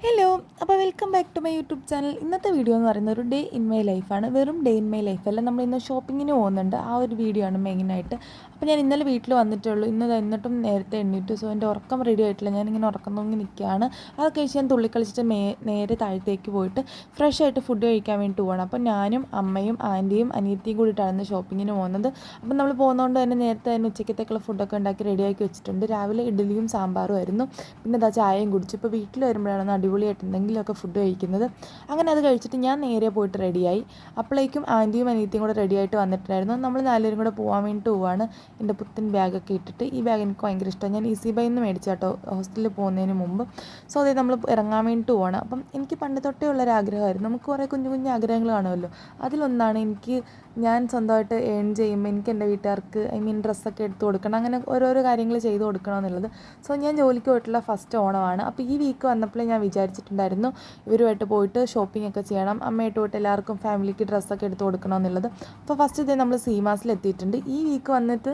Hello അപ്പോൾ welcome back to my YouTube channel ഇന്നത്തെ video എന്ന് പറയുന്നത് ഒരു ഡേ ഇൻ മൈ ലൈഫാണ് വെറും ഡേ ഇൻ മൈ ലൈഫ് അല്ല. നമ്മൾ ഇന്ന് ഷോപ്പിങ്ങിന് പോകുന്നുണ്ട്. ആ ഒരു വീഡിയോ ആണ് മെയിനായിട്ട് അപ്പോൾ ഞാൻ ഇന്നലെ വീട്ടിൽ വന്നിട്ടുള്ളൂ ഇന്ന് എന്നിട്ടും നേരത്തെ എണ്ണീറ്റു സോ എന്റെ ഉറക്കം റെഡി ആയിട്ടില്ല. ഞാനിങ്ങനെ ഉറക്കം തൂങ്ങി നിൽക്കുകയാണ് അത് കഴിച്ച് ഞാൻ തുള്ളിക്കളിച്ചിട്ട് മേ നേരെ താഴത്തേക്ക് പോയിട്ട് ഫ്രഷ് ആയിട്ട് ഫുഡ് കഴിക്കാൻ വേണ്ടി പോകണം അപ്പോൾ ഞാനും അമ്മയും ആന്റിയും അനിയത്തിയും കൂടിയിട്ടാണ് ഷോപ്പിങ്ങിന് പോകുന്നത്. അപ്പം നമ്മൾ പോകുന്നതുകൊണ്ട് തന്നെ നേരത്തെ തന്നെ ഉച്ചക്കത്തേക്കുള്ള ഫുഡൊക്കെ ഉണ്ടാക്കി റെഡിയാക്കി വെച്ചിട്ടുണ്ട്. രാവിലെ ഇഡ്ഡലിയും സാമ്പാറും ആയിരുന്നു. പിന്നെ എന്താ ചായയും കുടിച്ചു. ഇപ്പോൾ വീട്ടിൽ വരുമ്പോഴാണ് അടിപൊളിയായിട്ട് എന്തെങ്കിലുമൊക്കെ ഫുഡ് കഴിക്കുന്നത്. അങ്ങനെ അത് കഴിച്ചിട്ട് ഞാൻ നേരെ പോയിട്ട് റെഡിയായി അപ്പോഴേക്കും ആന്റിയും അനിയത്തിയും കൂടെ റെഡിയായിട്ട് വന്നിട്ടുണ്ടായിരുന്നു. നമ്മൾ നാലുപേരും കൂടെ പോകാൻ വേണ്ടിയിട്ട് പോവാണ്. എന്റെ പുത്തൻ ബാഗൊക്കെ ഇട്ടിട്ട് ഈ ബാഗ് എനിക്ക് ഭയങ്കര ഇഷ്ടമാണ്. ഞാൻ ഈസി ബൈ നിന്ന് മേടിച്ച കേട്ടോ ഹോസ്റ്റലിൽ പോകുന്നതിന് മുമ്പ്. സോ അതായത് നമ്മൾ ഇറങ്ങാൻ വേണ്ടിയിട്ട് പോവാണ്. അപ്പം എനിക്ക് പണ്ട് തൊട്ടേ ഉള്ളൊരു ആഗ്രഹമായിരുന്നു നമുക്ക് കുറേ കുഞ്ഞു കുഞ്ഞു ആഗ്രഹങ്ങൾ കാണുമല്ലോ. അതിലൊന്നാണ് എനിക്ക് ഞാൻ സ്വന്തമായിട്ട് ഏൺ ചെയ്യുമ്പോൾ എനിക്ക് എന്റെ വീട്ടുകാർക്ക് ഐ മീൻ ഡ്രസ്സൊക്കെ എടുത്ത് കൊടുക്കണം. അങ്ങനെ ഓരോരോ കാര്യങ്ങൾ ചെയ്ത് കൊടുക്കണം എന്നുള്ളത് സോ ഞാൻ ജോലിക്ക് പോയിട്ടുള്ള ഫസ്റ്റ് ഓണമാണ്. അപ്പോൾ ഈ വീക്ക് വന്നപ്പോൾ ഞാൻ വിചാരിച്ചിട്ടുണ്ടായിരുന്നു ഇവരുമായിട്ട് പോയിട്ട് ഷോപ്പിംഗ് ഒക്കെ ചെയ്യണം. അമ്മയായിട്ട് പോയിട്ട് എല്ലാവർക്കും ഫാമിലിക്ക് ഡ്രസ്സൊക്കെ എടുത്ത് കൊടുക്കണം എന്നുള്ളത് അപ്പോൾ ഫസ്റ്റ് ഇതേ നമ്മൾ സീമാസിൽ എത്തിയിട്ടുണ്ട്. ഈ വീക്ക് വന്നിട്ട്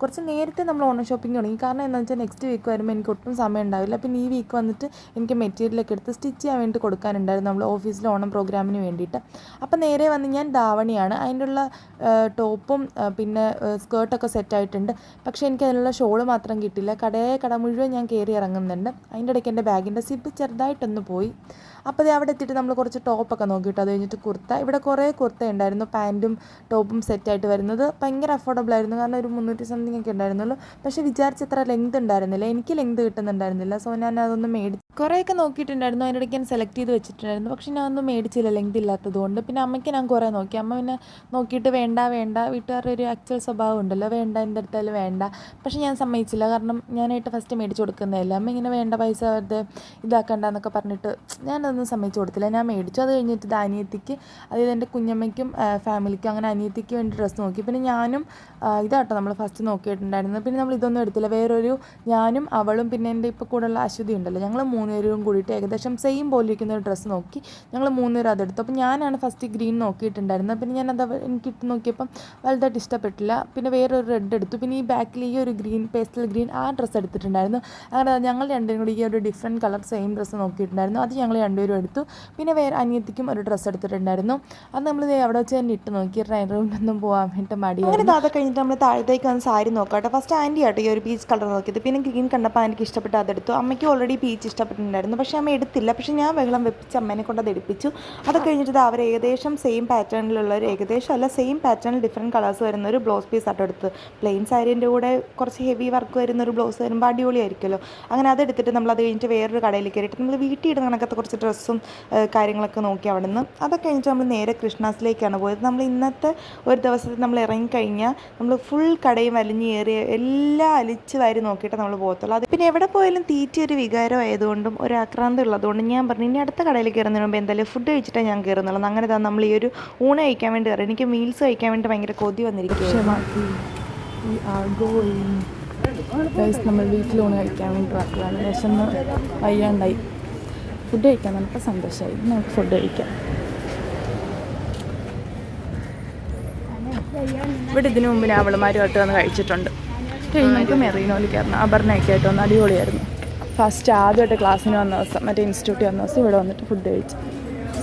കുറച്ച് നേരത്തെ നമ്മൾ ഓൺലൈൻ ഷോപ്പിംഗ് തുടങ്ങി. കാരണം എന്താണെന്ന് വെച്ചാൽ നെക്സ്റ്റ് വീക്ക് വരുമ്പോൾ എനിക്ക് ഒട്ടും സമയം ഉണ്ടാവില്ല. പിന്നെ ഈ വീക്ക് വന്നിട്ട് എനിക്ക് മെറ്റീരിയലൊക്കെ എടുത്ത് സ്റ്റിച്ച് ചെയ്യാൻ വേണ്ടി കൊടുക്കാനുണ്ടായിരുന്നു നമ്മൾ ഓഫീസിൽ ഓണം പ്രോഗ്രാമിന് വേണ്ടിയിട്ട്. അപ്പോൾ നേരെ വന്ന് ഞാൻ ധാവണിയാണ്. അതിന്റെ ഉള്ള ടോപ്പും പിന്നെ സ്കേർട്ടൊക്കെ സെറ്റായിട്ടുണ്ട് പക്ഷേ എനിക്ക് അതിനുള്ള ഷോൾ മാത്രം കിട്ടില്ല. കടയെ കട മുഴുവൻ ഞാൻ കയറി ഇറങ്ങുന്നുണ്ട്. അതിന്റെ ഇടയ്ക്ക് എന്റെ ബാഗിന്റെ സിപ്പ് ചെറുതായിട്ടൊന്ന് പോയി. അപ്പോൾ അത് അവിടെ എത്തിയിട്ട് നമ്മൾ കുറച്ച് ടോപ്പൊക്കെ നോക്കിയിട്ട് അത് കഴിഞ്ഞിട്ട് കുർത്ത. ഇവിടെ കുറേ കുർത്ത ഉണ്ടായിരുന്നു. പാന്റും ടോപ്പും സെറ്റായിട്ട് വരുന്നത്. ഭയങ്കര അഫോർഡബിൾ ആയിരുന്നു. കാരണം ഒരു മുന്നൂറ്റി സംതിങ് ഒക്കെ ഉണ്ടായിരുന്നുള്ളൂ. പക്ഷേ വിചാരിച്ചത്ര ലെങ്ത് ഉണ്ടായിരുന്നില്ല. എനിക്ക് ലെങ്ത് കിട്ടുന്നുണ്ടായിരുന്നില്ല. സോ ഞാൻ അതൊന്നും മേടിച്ചു കുറേയൊക്കെ നോക്കിയിട്ടുണ്ടായിരുന്നു. അതിനിടയ്ക്ക് ഞാൻ സെലക്ട് ചെയ്ത് വെച്ചിട്ടുണ്ടായിരുന്നു. പക്ഷേ ഞാൻ ഒന്നും മേടിച്ചില്ല ലെങ്ത് ഇല്ലാത്തതുകൊണ്ട് പിന്നെ അമ്മയ്ക്ക് ഞാൻ കുറേ നോക്കി. അമ്മ പിന്നെ നോക്കിയിട്ട് വേണ്ട വേണ്ട. വീട്ടുകാരുടെ ഒരു ആക്ച്വൽ സ്വഭാവം ഉണ്ടല്ലോ. വേണ്ട എന്റെ അടുത്തായാലും വേണ്ട. പക്ഷേ ഞാൻ സമ്മതിച്ചില്ല. കാരണം ഞാനായിട്ട് ഫസ്റ്റ് മേടിച്ച് കൊടുക്കുന്നതല്ല. അമ്മ ഇങ്ങനെ വേണ്ട പൈസ വെറുതെ ഇതാക്കണ്ട എന്നൊക്കെ പറഞ്ഞിട്ട് ഞാനതൊന്നും സമ്മതിച്ച് കൊടുത്തില്ല. ഞാൻ മേടിച്ചു. അത് കഴിഞ്ഞിട്ട് ദാനിയത്തിക്ക് അതായത് എന്റെ കുഞ്ഞമ്മയ്ക്കും ഫാമിലിക്കും അങ്ങനെ അനിയത്തിക്ക് വേണ്ടി ഡ്രസ്സ് നോക്കി. പിന്നെ ഞാനും ഇതാട്ടോ നമ്മൾ ഫസ്റ്റ് നോക്കിയിട്ടുണ്ടായിരുന്നത് പിന്നെ നമ്മൾ ഇതൊന്നും എടുത്തില്ല. വേറൊരു ഞാനും അവളും പിന്നെ എന്റെ ഇപ്പോൾ കൂടെയുള്ള അശ്വതി ഉണ്ടല്ലോ. ഞങ്ങൾ മൂന്നുപേരും കൂടിയിട്ട് ഏകദേശം സെയിം പോലെ ഇരിക്കുന്ന ഒരു ഡ്രസ്സ് നോക്കി. ഞങ്ങൾ മൂന്നുപേരും അതെടുത്തു അപ്പോൾ ഞാനാണ് ഫസ്റ്റ് ഗ്രീൻ നോക്കിയിട്ടുണ്ടായിരുന്നത്. പിന്നെ ഞാനത് എനിക്ക് ഇട്ട് നോക്കിയപ്പം വലുതായിട്ട് ഇഷ്ടപ്പെട്ടില്ല. പിന്നെ വേറൊരു റെഡ് എടുത്തു. പിന്നെ ഈ ബാക്കിൽ ഈ ഒരു ഗ്രീൻ പേസ്റ്റൽ ഗ്രീൻ ആ ഡ്രസ്സ് എടുത്തിട്ടുണ്ടായിരുന്നു. അങ്ങനെ ഞങ്ങൾ രണ്ടും കൂടി ഈ ഒരു ഡിഫറെന്റ് കളർ സെയിം ഡ്രസ്സ് നോക്കിയിട്ടുണ്ടായിരുന്നു. അത് ഞങ്ങൾ രണ്ടുപേരും എടുത്തു. പിന്നെ വേറെ അനിയത്തിക്കും ഒരു ഡ്രസ്സ് എടുത്തിട്ടുണ്ടായിരുന്നു. അത് നമ്മൾ അവിടെ വെച്ച് തന്നെ ഇട്ട് നോക്കി. റൂമിലൊന്നും പോകാൻ വേണ്ടിയിട്ട് മടി അങ്ങനെ അത് കഴിഞ്ഞിട്ട് നമ്മൾ താഴത്തേക്ക് വന്ന് സാരി നോക്കാട്ടെ. ഫസ്റ്റ് ആന്റി ആട്ടോ ഈ ഒരു പീച്ച് കളർ നോക്കിയത്. പിന്നെ ഗ്രീൻ കണ്ടപ്പോൾ ആന്റിക്ക് ഇഷ്ടപ്പെട്ട് അതെടുത്തു അമ്മയ്ക്ക് ഓൾറെഡി പീച്ച് ഇഷ്ടപ്പെട്ടിട്ടുണ്ടായിരുന്നു. പക്ഷേ അമ്മ എടുത്തില്ല. പക്ഷേ ഞാൻ വെള്ളം വെപ്പിച്ച് അമ്മേനെ കൊണ്ട് അത് എടുപ്പിച്ചു. അത് കഴിഞ്ഞിട്ട് അവർ ഏകദേശം സെയിം പാറ്റേണിലുള്ള ഒരു ഏകദേശം അല്ല സെയിം പാറ്റേണിൽ ഡിഫറെന്റ് കളേഴ്സ് വരുന്ന ഒരു ബ്ലൗസ് പീസ് ആട്ടോ എടുത്ത് പ്ലെയിൻ സാരീന്റെ കൂടെ കുറച്ച് ഹെവി വർക്ക് വരുന്ന ഒരു ബ്ലൗസ് വരുമ്പോൾ അടിപൊളിയായിരിക്കുമല്ലോ അങ്ങനെ അതെടുത്തിട്ട് നമ്മൾ അത് കഴിഞ്ഞിട്ട് വേറൊരു കടയിൽ കയറിയിട്ട് നമ്മൾ വീട്ടിൽ ഇടുന്ന കണക്കത്തെ കുറച്ച് ഡ്രസ്സും കാര്യങ്ങളൊക്കെ നോക്കി അവിടെ നിന്ന് അതൊക്കെ കഴിഞ്ഞിട്ട് നമ്മൾ നേരെ കൃഷ്ണാസിലേക്കാണ് പോയത്. നമ്മൾ ഇന്നത്തെ ഒരു ദിവസത്തിൽ നമ്മൾ ഇറങ്ങിക്കഴിഞ്ഞാൽ നമ്മൾ ഫുൾ കടയും വലിഞ്ഞ് കയറി എല്ലാം അലിച്ച് വാരി നോക്കിയിട്ട് നമ്മൾ പോകത്തുള്ളൂ. അത് പിന്നെ എവിടെ പോയാലും തീറ്റ ഒരു വികാരം ആയതുകൊണ്ടും ഒരു ആക്രാന്തം ഉള്ളതുകൊണ്ടും ഞാൻ പറഞ്ഞു ഇനി അടുത്ത കടയിൽ കയറുന്നതിന് മുമ്പ് എന്തായാലും ഫുഡ് കഴിച്ചിട്ടാണ് ഞാൻ കയറുന്നുള്ളൂ. അങ്ങനെ തന്നെ നമ്മൾ ഈ ഒരു ഊണ് കഴിക്കാൻ വേണ്ടി കയറി. എനിക്ക് മീൽസ് കഴിക്കാൻ വേണ്ടി ഭയങ്കര കൊതി വന്നിരിക്കുകയാണ് നമ്മൾ വീട്ടിൽ ഊണ് കഴിക്കാൻ വേണ്ടി വിശന്ന് വയ്യാണ്ടായി. ഫുഡ് കഴിക്കാൻ നമുക്ക് സന്തോഷമായി നമുക്ക് ഫുഡ് കഴിക്കാം. ഇവിടെ ഇതിനു മുമ്പ് ഞാൻ അവളുമാരുമായിട്ട് വന്ന് കഴിച്ചിട്ടുണ്ട്. കഴിഞ്ഞ് നമുക്ക് മെറീനോയിൽ കയറണം അപർണയൊക്കെ ആയിട്ട് വന്ന് അടിപൊളിയായിരുന്നു. ഫസ്റ്റ് ആദ്യമായിട്ട് ക്ലാസ്സിന് വന്ന ദിവസം മറ്റേ ഇൻസ്റ്റിറ്റ്യൂട്ടിൽ വന്ന ദിവസം ഇവിടെ വന്നിട്ട് ഫുഡ് കഴിച്ചു.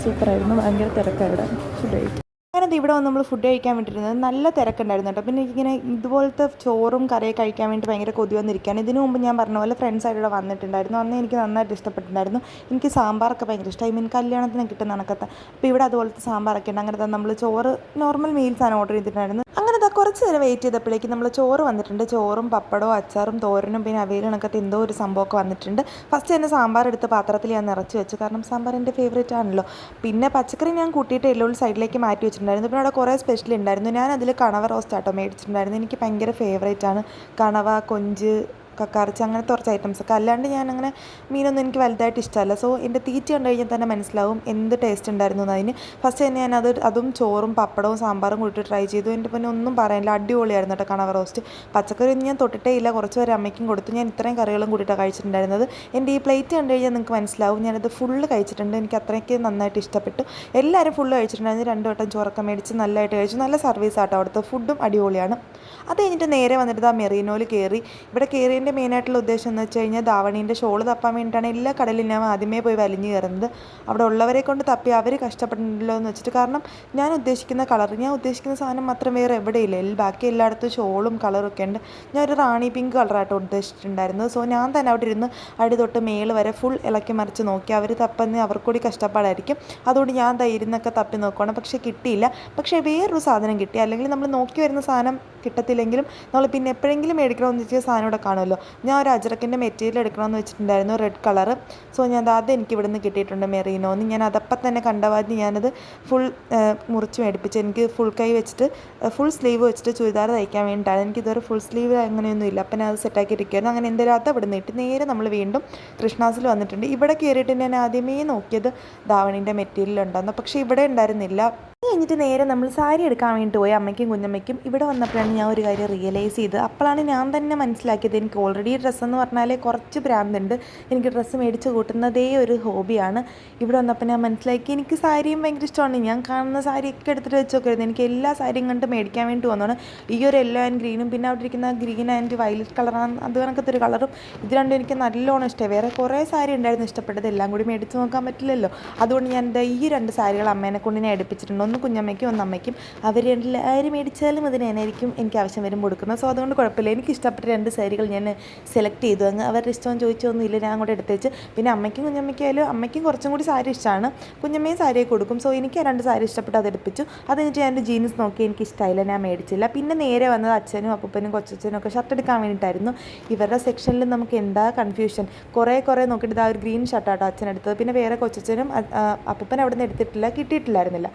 സൂപ്പറായിരുന്നു ഭയങ്കര തിരക്കാണ് ഇവിടെ. ഫുഡ് കഴിച്ചു. ഞാനത് ഇവിടെ വന്ന് നമ്മൾ ഫുഡ് കഴിക്കാൻ വേണ്ടിയിരുന്നത് നല്ല തിരക്കുണ്ടായിരുന്നു കേട്ടോ. പിന്നെ എനിക്കിങ്ങനെ ഇതുപോലത്തെ ചോറും കറിയൊക്കെ കഴിക്കാൻ വേണ്ടി ഭയങ്കര കൊതി വന്നിരിക്കുകയാണ്. ഇതിനു മുമ്പ് ഞാൻ പറഞ്ഞ പോലെ ഫ്രണ്ട്സായിട്ട് ഇവിടെ വന്നിട്ടുണ്ടായിരുന്നു. അന്ന് എനിക്ക് നന്നായിട്ട് ഇഷ്ടപ്പെട്ടിട്ടുണ്ടായിരുന്നു. എനിക്ക് സാമ്പാറൊക്കെ ഭയങ്കര ഇഷ്ടമായി. മീൻ കല്യാണത്തിന് കിട്ടുന്ന കണക്കത്തെ. അപ്പോൾ ഇവിടെ അതുപോലത്തെ സാമ്പാറൊക്കെ ഉണ്ട്. അങ്ങനെ നമ്മൾ ചോറ് നോർമൽ മീൽസാണ് ഓർഡർ ചെയ്തിട്ടുണ്ടായിരുന്നത്. അങ്ങനെ ഇതാ കുറച്ച് നേരം വെയിറ്റ് ചെയ്തപ്പോഴേക്കും നമ്മൾ ചോറ് വന്നിട്ടുണ്ട്. ചോറും പപ്പടവും അച്ചാറും തോരനും പിന്നെ അവയിലും കണക്കത്തെ എന്തോ ഒരു സംഭവമൊക്കെ വന്നിട്ടുണ്ട്. ഫസ്റ്റ് തന്നെ സാമ്പാർ എടുത്ത് പാത്രത്തിൽ ഞാൻ നിറച്ച് വെച്ചു. കാരണം സാമ്പാർ എന്റെ ഫേവറേറ്റ് ആണല്ലോ. പിന്നെ പച്ചക്കറി ഞാൻ കൂട്ടിയിട്ട് എല്ലോൾ സൈഡിലേക്ക് മാറ്റി വെച്ചിട്ടുണ്ടായിരുന്നു. പിന്നെ അവിടെ കുറേ സ്പെഷ്യൽ ഉണ്ടായിരുന്നു. ഞാൻ അതിൽ കണവ റോസ്റ്റ് ആട്ടോ മേടിച്ചിട്ടുണ്ടായിരുന്നു എനിക്ക് ഭയങ്കര ഫേവറേറ്റ് ആണ്. കണവ കൊഞ്ച് കക്കാർച്ച അങ്ങനത്തെ കുറച്ച് ഐറ്റംസ് ഒക്കെ. അല്ലാണ്ട് ഞാൻ അങ്ങനെ മീനൊന്നും എനിക്ക് വലുതായിട്ട് ഇഷ്ടമല്ല. സോ എന്റെ തീറ്റ കണ്ടു കഴിഞ്ഞാൽ തന്നെ മനസ്സിലാവും എന്ത് ടേസ്റ്റ് ഉണ്ടായിരുന്നു അതിന് ഫസ്റ്റ് തന്നെ ഞാൻ അത് ചോറും പപ്പടവും സാമ്പാറും കൂട്ടി ട്രൈ ചെയ്തു. എന്റെ പിന്നെ ഒന്നും പറയാനില്ല. അടിപൊളിയായിരുന്നു കേട്ടോ കണവ റോസ്റ്റ് പച്ചക്കറി ഞാൻ തൊട്ടിട്ടേ ഇല്ല. കുറച്ച് പേര് അമ്മയ്ക്കും കൊടുത്തു. ഞാൻ ഇത്രയും കറികളും കൂട്ടിയിട്ടാണ് കഴിച്ചിട്ടുണ്ടായിരുന്നത്. എന്റെ ഈ പ്ലേറ്റ് കണ്ടു കഴിഞ്ഞാൽ നിങ്ങൾക്ക് മനസ്സിലാവും. ഞാനത് ഫുള്ള് കഴിച്ചിട്ടുണ്ട്. എനിക്ക് അത്രയ്ക്ക് നന്നായിട്ട് ഇഷ്ടപ്പെട്ടു. എല്ലാവരും ഫുള്ള് കഴിച്ചിട്ടുണ്ടായിരുന്നു. രണ്ട് വട്ടം ചോറൊക്കെ മേടിച്ച് നല്ലതായിട്ട് കഴിച്ചു. നല്ല സർവീസ് ആട്ടോ അവിടുത്തെ ഫുഡും അടിപൊളിയാണ്. അത് കഴിഞ്ഞിട്ട് നേരെ വന്നിട്ട് ആ മെറീനോയിൽ കയറി ഇവിടെ കയറിയതിന് പോയതിന്റെ മെയിനായിട്ടുള്ള ഉദ്ദേശം എന്ന് വെച്ച് കഴിഞ്ഞാൽ ധാവണീന്റെ ഷോൾ തപ്പാൻ വേണ്ടിയിട്ടാണ് എല്ലാ കടലിലും ഞാൻ ആദ്യമേ പോയി വലിഞ്ഞു കയറുന്നത്. അവിടെ ഉള്ളവരെ കൊണ്ട് തപ്പി അവർ കഷ്ടപ്പെട്ടിട്ടുണ്ടല്ലോ എന്ന് വെച്ചിട്ട് കാരണം ഞാൻ ഉദ്ദേശിക്കുന്ന കളർ ഞാൻ ഉദ്ദേശിക്കുന്ന സാധനം മാത്രം വേറെ എവിടെയില്ല. ബാക്കി എല്ലായിടത്തും ഷോളും കളറും ഒക്കെ ഉണ്ട്. ഞാൻ ഒരു റാണി പിങ്ക് കളറായിട്ട് ഉദ്ദേശിച്ചിട്ടുണ്ടായിരുന്നത് സോ ഞാൻ തന്നെ അവിടെ ഇരുന്ന് അടി തൊട്ട് മേൾ വരെ ഫുൾ ഇളക്കി മറിച്ച് നോക്കി. അവർ തപ്പന്ന് അവർക്കൂടി കഷ്ടപ്പാടായിരിക്കും. അതുകൊണ്ട് ഞാൻ ഇരുന്നൊക്കെ തപ്പി നോക്കുകയാണ് പക്ഷേ കിട്ടിയില്ല. പക്ഷേ വേറൊരു സാധനം കിട്ടി. അല്ലെങ്കിൽ നമ്മൾ നോക്കി വരുന്ന സാധനം കിട്ടത്തില്ലെങ്കിലും നമ്മൾ പിന്നെ എപ്പോഴെങ്കിലും മേടിക്കണമെന്ന് വെച്ചാൽ സാധനം ഇവിടെ കാണുമല്ലോ. ഞാൻ ഒരു അജറക്കിന്റെ മെറ്റീരിയൽ എടുക്കണമെന്ന് വെച്ചിട്ടുണ്ടായിരുന്നു റെഡ് കളറ് സോ ഞാൻ അത് എനിക്ക് ഇവിടെ നിന്ന് കിട്ടിയിട്ടുണ്ട് മെറീനോന്ന് ഞാൻ അതപ്പം തന്നെ കണ്ടവാതി ഞാനത് ഫുൾ മുറിച്ച് മേടിപ്പിച്ച് എനിക്ക് ഫുൾ കൈ വെച്ചിട്ട് ഫുൾ സ്ലീവ് വെച്ചിട്ട് ചുരിദാർ തയ്ക്കാൻ വേണ്ടിയിട്ടാണ്. എനിക്ക് ഇതുവരെ ഫുൾ സ്ലീവ് അങ്ങനെയൊന്നും ഇല്ല. അപ്പം ഞാൻ അത് സെറ്റാക്കി ഇരിക്കുമായിരുന്നു അങ്ങനെ എന്തായാലും അത് അവിടെ നിന്നിട്ട് നേരെ നമ്മൾ വീണ്ടും കൃഷ്ണാസിൽ വന്നിട്ടുണ്ട്. ഇവിടെ കയറിയിട്ട് ഞാൻ ആദ്യമേ നോക്കിയത് ധാവണീന്റെ മെറ്റീരിയൽ ഉണ്ടായിരുന്നു പക്ഷേ ഇവിടെ ഉണ്ടായിരുന്നില്ല. കഴിഞ്ഞിട്ട് നേരെ നമ്മൾ സാരി എടുക്കാൻ വേണ്ടി പോയി. അമ്മയ്ക്കും കുഞ്ഞമ്മയ്ക്കും. ഇവിടെ വന്നപ്പോഴാണ് ഞാൻ ഒരു കാര്യം റിയലൈസ് ചെയ്ത് അപ്പോഴാണ് ഞാൻ തന്നെ മനസ്സിലാക്കിയത് എനിക്ക് ഓൾറെഡി ഡ്രസ്സ് എന്ന് പറഞ്ഞാൽ കുറച്ച് ഭ്രാന്തുണ്ട്. എനിക്ക് ഡ്രസ്സ് മേടിച്ച് കൂട്ടുന്നതേ ഒരു ഹോബിയാണ്. ഇവിടെ വന്നപ്പോൾ ഞാൻ മനസ്സിലാക്കി എനിക്ക് സാരിയും ഭയങ്കര ഇഷ്ടമാണ്. ഞാൻ കാണുന്ന സാരിയൊക്കെ എടുത്തിട്ട് വെച്ച് നോക്കരുത്. എനിക്ക് എല്ലാ സാരിയും കണ്ട് മേടിക്കാൻ വേണ്ടി വന്നതാണ് ഈ ഒരു യെല്ലോ ആൻഡ് ഗ്രീനും പിന്നെ അവിടെ ഇരിക്കുന്ന ഗ്രീൻ ആൻഡ് വയലറ്റ് കളറാണ് അത് കണക്കത്തെ ഒരു കളറും ഇത് രണ്ടും എനിക്ക് നല്ലോണം ഇഷ്ടമായി. വേറെ കുറേ സാരി ഉണ്ടായിരുന്നു. ഇഷ്ടപ്പെട്ടത് എല്ലാം കൂടി മേടിച്ച് നോക്കാൻ പറ്റില്ലല്ലോ. അതുകൊണ്ട് ഞാൻ എന്റെ ഈ രണ്ട് സാരികൾ അമ്മേനെ കൊണ്ട് ഞാൻ എടുപ്പിച്ചിട്ടുണ്ട്. ഒന്ന് കുഞ്ഞമ്മയ്ക്കും ഒന്ന് അമ്മയ്ക്കും. അവർ എല്ലാവരും മേടിച്ചാലും അതിന് തന്നെയായിരിക്കും എനിക്ക് ആവശ്യം വരും കൊടുക്കുന്നത്. സോ അതുകൊണ്ട് കുഴപ്പമില്ല. എനിക്ക് ഇഷ്ടപ്പെട്ട രണ്ട് സാരികൾ ഞാൻ സെലക്ട് ചെയ്തു. അങ്ങ് അവരുടെ ഇഷ്ടം ചോദിച്ചൊന്നുമില്ല. ഞാൻ കൂടെ എടുത്തേച്ച് പിന്നെ അമ്മയ്ക്കും കുഞ്ഞമ്മയ്ക്കായാലും അമ്മയ്ക്കും കുറച്ചും കൂടി സാരി ഇഷ്ടമാണ്. കുഞ്ഞമ്മയും സാരിയൊക്കെ കൊടുക്കും സോ എനിക്ക് രണ്ട് സാരി ഇഷ്ടപ്പെട്ട് അത് എടുപ്പിച്ചു. അത് കഴിഞ്ഞിട്ട് ഞാൻ ജീൻസ് നോക്കി. എനിക്ക് ഇഷ്ടമായില്ല ഞാൻ മേടിച്ചില്ല. പിന്നെ നേരെ വന്നത് അച്ഛനും അപ്പനും കൊച്ചച്ഛനും ഒക്കെ ഷർട്ട് എടുക്കാൻ വേണ്ടിയിട്ടായിരുന്നു. ഇവരുടെ സെക്ഷനിൽ നമുക്ക് എന്താ കൺഫ്യൂഷൻ കുറേ കുറേ നോക്കിയിട്ട് ആ ഒരു ഗ്രീൻ ഷർട്ടാട്ടോ അച്ഛൻ എടുത്തത്. പിന്നെ വേറെ കൊച്ചച്ഛനും അപ്പൻ അവിടെ നിന്ന് എടുത്തിട്ടില്ല. കിട്ടിയിട്ടില്ലായിരുന്നില്ല.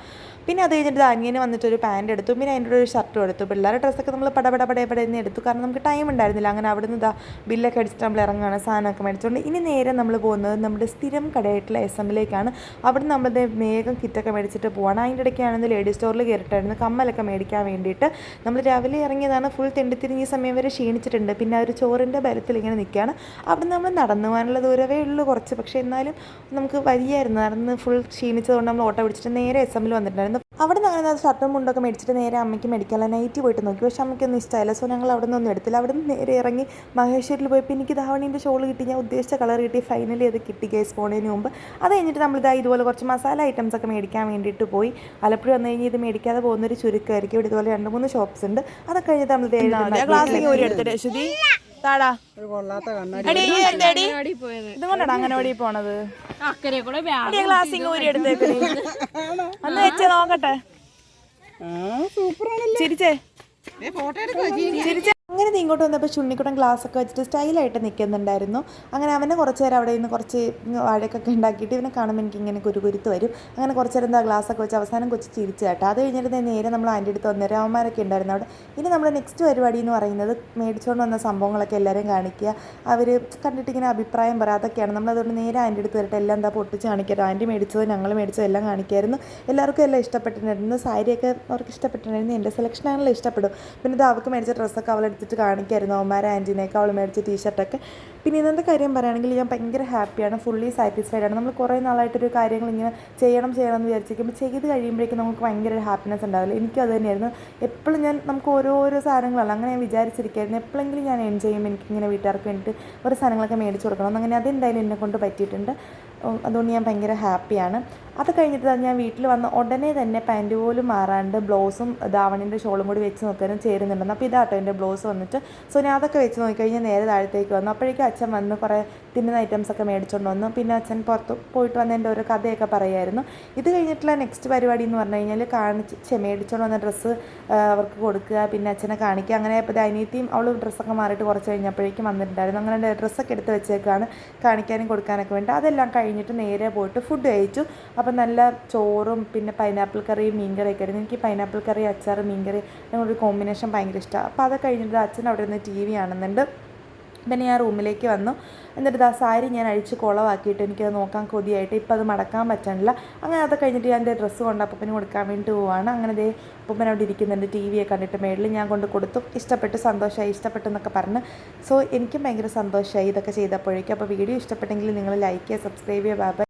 പിന്നെ അത് കഴിഞ്ഞിട്ട് അനിയന് വന്നിട്ട് ഒരു പാന്റ് എടുത്തു. പിന്നെ അതിന്റെ ഒരു ഷർട്ടും എടുത്തു. പിള്ളേരുടെ ഡ്രസ്സൊക്കെ നമ്മൾ പടപട പടയെന്ന് എടുത്തു. കാരണം നമുക്ക് ടൈം ഉണ്ടായിരുന്നില്ല. അങ്ങനെ അവിടെ ഇതാ ബില്ലൊക്കെ അടിച്ചിട്ട് നമ്മൾ ഇറങ്ങുകയാണ് സാധനമൊക്കെ മേടിച്ചുകൊണ്ട്. ഇനി നേരെ നമ്മൾ പോകുന്നത് നമ്മുടെ സ്ഥിരം കടയായിട്ടുള്ള എസ് എമ്മിലേക്കാണ് അവിടെ നമ്മൾ വേഗം കിറ്റൊക്കെ മേടിച്ചിട്ട് പോവാണ്. അതിന്റെ ഇടയ്ക്കാണെങ്കിൽ ലേഡീസ് സ്റ്റോറിൽ കയറിയിട്ടായിരുന്നു കമ്മലൊക്കെ മേടിക്കാൻ വേണ്ടിയിട്ട് നമ്മൾ രാവിലെ ഇറങ്ങിയതാണ്. ഫുൾ തെണ്ടിത്തിരിഞ്ഞ് സമയം വരെ ക്ഷീണിച്ചിട്ടുണ്ട്. പിന്നെ ആ ഒരു ചോറിന്റെ ബലത്തിൽ ഇങ്ങനെ നിൽക്കുകയാണ്. അവിടെ നമ്മൾ നടന്നു പോകാനുള്ള ദൂരമേ ഉള്ളൂ കുറച്ച്. പക്ഷേ എന്നാലും നമുക്ക് വരിയായിരുന്നു നടന്ന് ഫുൾ ക്ഷീണിച്ചതുകൊണ്ട് നമ്മൾ ഓട്ടോ പിടിച്ചിട്ട് നേരെ എസ് എമ്മിൽ വന്നിട്ടുണ്ടായിരുന്നു. അവിടെ നിന്ന് അങ്ങനെ ഷർട്ടും മുണ്ടൊക്കെ മേടിച്ചിട്ട് നേരെ അമ്മയ്ക്ക് മെഡിക്കൽ നൈറ്റ് പോയിട്ട് നോക്കി. പക്ഷേ അമ്മയ്ക്കൊന്നും ഇഷ്ടമായില്ല സോ ഞങ്ങൾ അവിടെ നിന്നൊന്നും എടുത്തില്ല. അവിടെ നിന്ന് നേരെ ഇറങ്ങി മഹേശ്വരിൽ പോയപ്പോൾ എനിക്ക് ധാവണീന്റെ ഷോൾ കിട്ടി. ഞാൻ ഉദ്ദേശിച്ച കളർ കിട്ടി. ഫൈനലി അത് കിട്ടി ഗൈസ് പോണതിന് മുമ്പ്. അത് കഴിഞ്ഞിട്ട് നമ്മളിതാ ഇതുപോലെ കുറച്ച് മസാല ഐറ്റംസ് ഒക്കെ മേടിക്കാൻ വേണ്ടിയിട്ട് പോയി. ആലപ്പുഴ വന്നു കഴിഞ്ഞാൽ ഇത് മേടിക്കാതെ പോകുന്നൊരു ചുരുക്കമായിരിക്കും ഇവിടെ ഇതുപോലെ രണ്ട് മൂന്ന് ഷോപ്സ് ഉണ്ട്. അതൊക്കെ കഴിഞ്ഞിട്ട് നമ്മൾ ക്ലാസ്സിൽ ഒരു എടുത്തിട്ട് താടാ? ഇതുകൊണ്ടാണ് പോണത്. വെച്ചേ നോക്കട്ടെ. ചിരിച്ചേ. ചിരിച്ചേ. അങ്ങനെ ഇങ്ങോട്ട് വന്നപ്പോൾ ചുണ്ണിക്കുടം ഗ്ലാസ് ഒക്കെ വെച്ചിട്ട് സ്റ്റൈലായിട്ട് നിൽക്കുന്നുണ്ടായിരുന്നു അങ്ങനെ അവനെ കുറച്ച് നേരം അവിടെ നിന്ന് കുറച്ച് വഴക്കൊക്കെ ഉണ്ടാക്കിയിട്ട് ഇവനെ കാണുമ്പോൾ എനിക്ക് ഇങ്ങനെ കുരുകുരുത്ത് വരും. അങ്ങനെ കുറച്ച് നേരം എന്താ ഒക്കെ വെച്ച് അവസാനം കൊച്ചു ചിരിച്ചു കേട്ടോ. അത് കഴിഞ്ഞിട്ട് നേരെ നമ്മൾ ആന്റെ അടുത്ത് വന്നേരം അവന്മാരൊക്കെ ഉണ്ടായിരുന്നു അവിടെ. ഇനി നമ്മുടെ നെക്സ്റ്റ് പരിപാടി എന്ന് പറയുന്നത് മേടിച്ചുകൊണ്ട് വന്ന സംഭവങ്ങളൊക്കെ എല്ലാവരും കാണിക്കുക. അവർ കണ്ടിട്ട് ഇങ്ങനെ അഭിപ്രായം പറയാതൊക്കെയാണ് അതുകൊണ്ട് നേരെ ആന്റെ അടുത്ത് വരട്ടെ. എല്ലാം എന്താ പൊട്ടിച്ച് കാണിക്കാറ്? ആന്റി മേടിച്ചത്? ഞങ്ങൾ മേടിച്ചത്? എല്ലാം കാണിക്കായിരുന്നു. എല്ലാവർക്കും എല്ലാം ഇഷ്ടപ്പെട്ടിട്ടുണ്ടായിരുന്നു. സാരിയൊക്കെ അവർക്ക് ഇഷ്ടപ്പെട്ടിട്ടുണ്ടായിരുന്നു. എന്റെ സെലക്ഷൻ ആണല്ലോ ഇഷ്ടപ്പെടും. പിന്നെ ഇത് അവൾക്ക് മേടിച്ച ഡ്രസ്സൊക്കെ അവൾ എടുത്തിട്ട് കാണിക്കായിരുന്നു അവന്മാർ ആന്റീനെയൊക്കെ അവൾ മേടിച്ച ടീഷർട്ടൊക്കെ പിന്നെ ഇന്നത്തെ കാര്യം പറയുകയാണെങ്കിൽ ഞാൻ ഭയങ്കര ഹാപ്പിയാണ് ഫുള്ളി സാറ്റിസ്ഫൈഡ് ആണ്. നമ്മൾ കുറേ നാളായിട്ടൊരു കാര്യങ്ങൾ ഇങ്ങനെ ചെയ്യണം ചെയ്യണം എന്ന് വിചാരിച്ചിരിക്കുമ്പോൾ ചെയ്ത് കഴിയുമ്പോഴേക്കും നമുക്ക് ഭയങ്കര ഒരു ഹാപ്പിനെസ് ഉണ്ടാവില്ല. എനിക്കും അത് തന്നെയായിരുന്നു. എപ്പോഴും ഞാൻ നമുക്ക് ഓരോരോ സാധനങ്ങളല്ല അങ്ങനെ ഞാൻ വിചാരിച്ചിരിക്കുകയായിരുന്നു എപ്പോഴെങ്കിലും ഞാൻ എൻ ചെയ്യും എനിക്കിങ്ങനെ വീട്ടുകാർക്ക് വേണ്ടിയിട്ട് ഓരോ സാധനങ്ങളൊക്കെ മേടിച്ച് കൊടുക്കണം. അങ്ങനെ അതെന്തായാലും എന്നെ കൊണ്ട് പറ്റിയിട്ടുണ്ട് അതുകൊണ്ട് ഞാൻ ഭയങ്കര ഹാപ്പിയാണ് അത് കഴിഞ്ഞിട്ട് ഞാൻ വീട്ടിൽ വന്ന ഉടനെ തന്നെ പാന്റ് പോലും മാറാണ്ട് ബ്ലൗസും ധാവണിന്റെ ഷോളും കൂടി വെച്ച് നോക്കാനും ചേരുന്നുണ്ടെന്ന് അപ്പോൾ ഇതാട്ടോ എന്റെ ബ്ലൗസ് വന്നിട്ട്. സോ ഞാൻ അതൊക്കെ വെച്ച് നോക്കിക്കഴിഞ്ഞാൽ നേരെ താഴത്തേക്ക് വന്നു. അപ്പോഴേക്കും അച്ഛൻ വന്ന് കുറേ തിന്നുന്ന ഐറ്റംസ് ഒക്കെ മേടിച്ചുകൊണ്ട് വന്നു. പിന്നെ അച്ഛൻ പുറത്ത് പോയിട്ട് വന്നതിന്റെ ഓരോ കഥയൊക്കെ പറയുമായിരുന്നു ഇത് കഴിഞ്ഞിട്ടുള്ള നെക്സ്റ്റ് പരിപാടി എന്ന് പറഞ്ഞു കഴിഞ്ഞാൽ കാണിച്ച് മേടിച്ചുകൊണ്ട് വന്ന ഡ്രസ്സ് അവർക്ക് കൊടുക്കുക പിന്നെ അച്ഛനെ കാണിക്കുക. അങ്ങനെ ഇപ്പോൾ അനിയത്തിയും അവൾ ഡ്രസ്സൊക്കെ മാറിയിട്ട് കുറച്ച് കഴിഞ്ഞപ്പോഴേക്കും വന്നിട്ടുണ്ടായിരുന്നു. അങ്ങനെ ഡ്രസ്സൊക്കെ എടുത്ത് വെച്ചേക്കാണ് കാണിക്കാനും കൊടുക്കാനൊക്കെ വേണ്ടി. അതെല്ലാം കഴിഞ്ഞിട്ട് നേരെ പോയിട്ട് ഫുഡ് കഴിച്ചു. അപ്പം നല്ല ചോറും പിന്നെ പൈനാപ്പിൾ കറിയും മീൻ കറിയൊക്കെ ആയിരുന്നു. എനിക്ക് പൈനാപ്പിൾ കറി അച്ചാർ മീൻ കറി ഒരു കോമ്പിനേഷൻ ഭയങ്കര ഇഷ്ടമാണ് അപ്പോൾ അത് കഴിഞ്ഞിട്ട് അച്ഛൻ അവിടെ നിന്ന് ടി വി കാണുന്നുണ്ട്. പിന്നെ ഞാൻ റൂമിലേക്ക് വന്നു. എന്നിട്ട് ആ സാരി ഞാൻ അഴിച്ച് കുളവാക്കിയിട്ട് എനിക്കത് നോക്കാൻ കൊതിയായിട്ട് ഇപ്പം അത് മടക്കാൻ പറ്റണില്ല. അങ്ങനെ അത് കഴിഞ്ഞിട്ട് ഞാൻ എന്റെ ഡ്രസ്സ് കൊണ്ട് അപ്പന് കൊടുക്കാൻ വേണ്ടി പോവാണ്. അങ്ങനെ ദേ അപ്പം അവിടെ ഇരിക്കുന്നുണ്ട്. ടി വിയെ കണ്ടിട്ട് മേളിൽ ഞാൻ കൊണ്ട് കൊടുത്തു. ഇഷ്ടപ്പെട്ടു സന്തോഷമായി ഇഷ്ടപ്പെട്ടു എന്നൊക്കെ പറഞ്ഞ്. സോ എനിക്കും ഭയങ്കര സന്തോഷമായി ഇതൊക്കെ ചെയ്തപ്പോഴേക്കും. അപ്പോൾ വീഡിയോ ഇഷ്ടപ്പെട്ടെങ്കിൽ നിങ്ങൾ ലൈക്ക് ചെയ്യുക സബ്സ്ക്രൈബ് ചെയ്യുക ബാബ